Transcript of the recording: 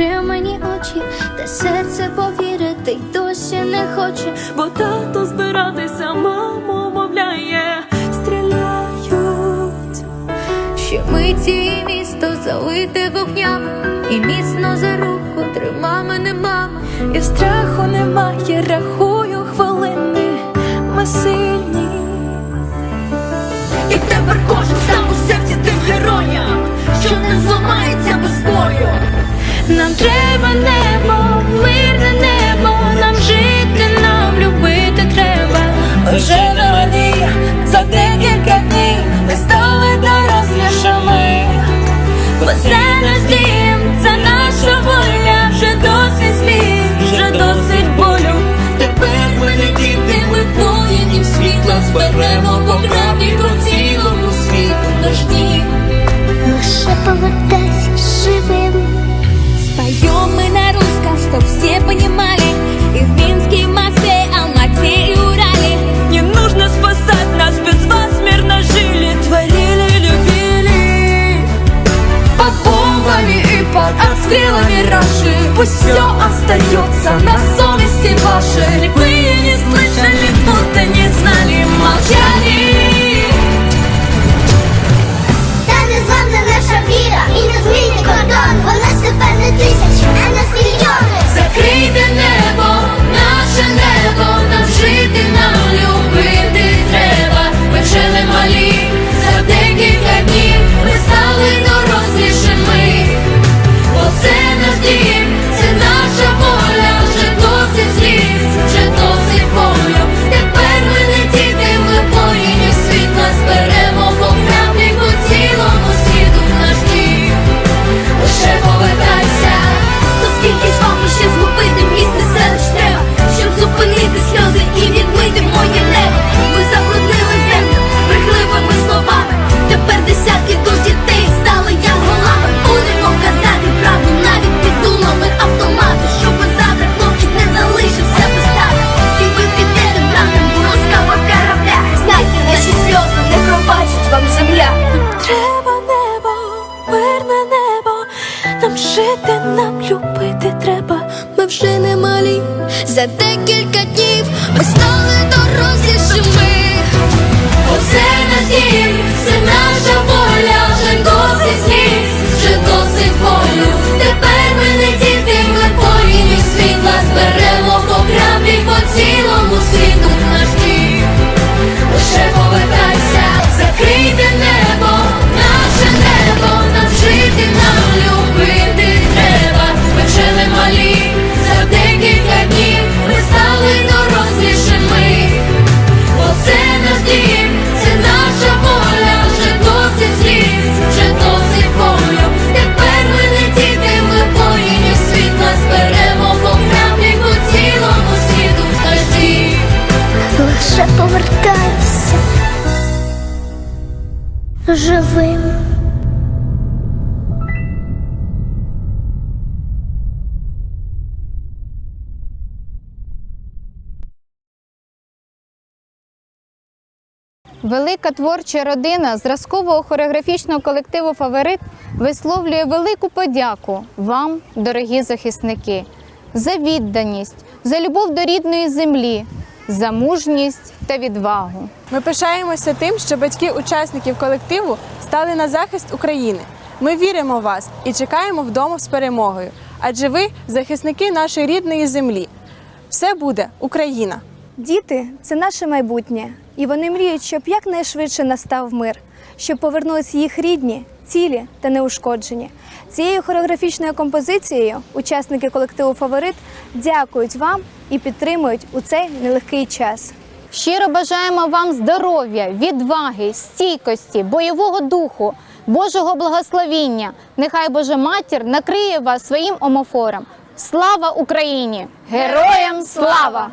затримані очі, та серце повірити й досі не хоче. Бо тато збиратися, маму мовляє, стріляють. Ще миті місто залите вогнями, і міцно за руку трима мене мама. І страху немає, рахую хвилини, ми. Нам треба небо, мирне небо, нам жити, нам любити треба. Вже на воді за декілька днів ми стали дорослішими. Бо це наш дім, це наша воля, вже досить сліз, вже досить болю. Тепер ми не діти, ми воїнів світла зберемо по правді по цілому світу наш дім. Лише повертайся Пусть все остается на совести вашей Слепые не слышали, будто не знали, молчали Та не зламна наша віра і не змійний кордон. Вона ж тепер не тисячі, а нас мільйони. жити, нам любити треба. Ми вже не малі за декілька днів ми стали дорослішими. Оце наш живим. Велика творча родина зразкового хореографічного колективу Фаворит висловлює велику подяку вам, дорогі захисники, за відданість, за любов до рідної землі, за мужність та відвагу. Ми пишаємося тим, що батьки учасників колективу стали на захист України. Ми віримо в вас і чекаємо вдома з перемогою. Адже ви захисники нашої рідної землі. Все буде Україна! Діти це наше майбутнє, і вони мріють, щоб якнайшвидше настав мир, щоб повернулись їх рідні, цілі та неушкоджені. Цією хореографічною композицією учасники колективу Фаворит дякують вам і підтримують у цей нелегкий час. Щиро бажаємо вам здоров'я, відваги, стійкості, бойового духу, Божого благословіння. Нехай Божа матір накриє вас своїм омофором. Слава Україні! Героям слава!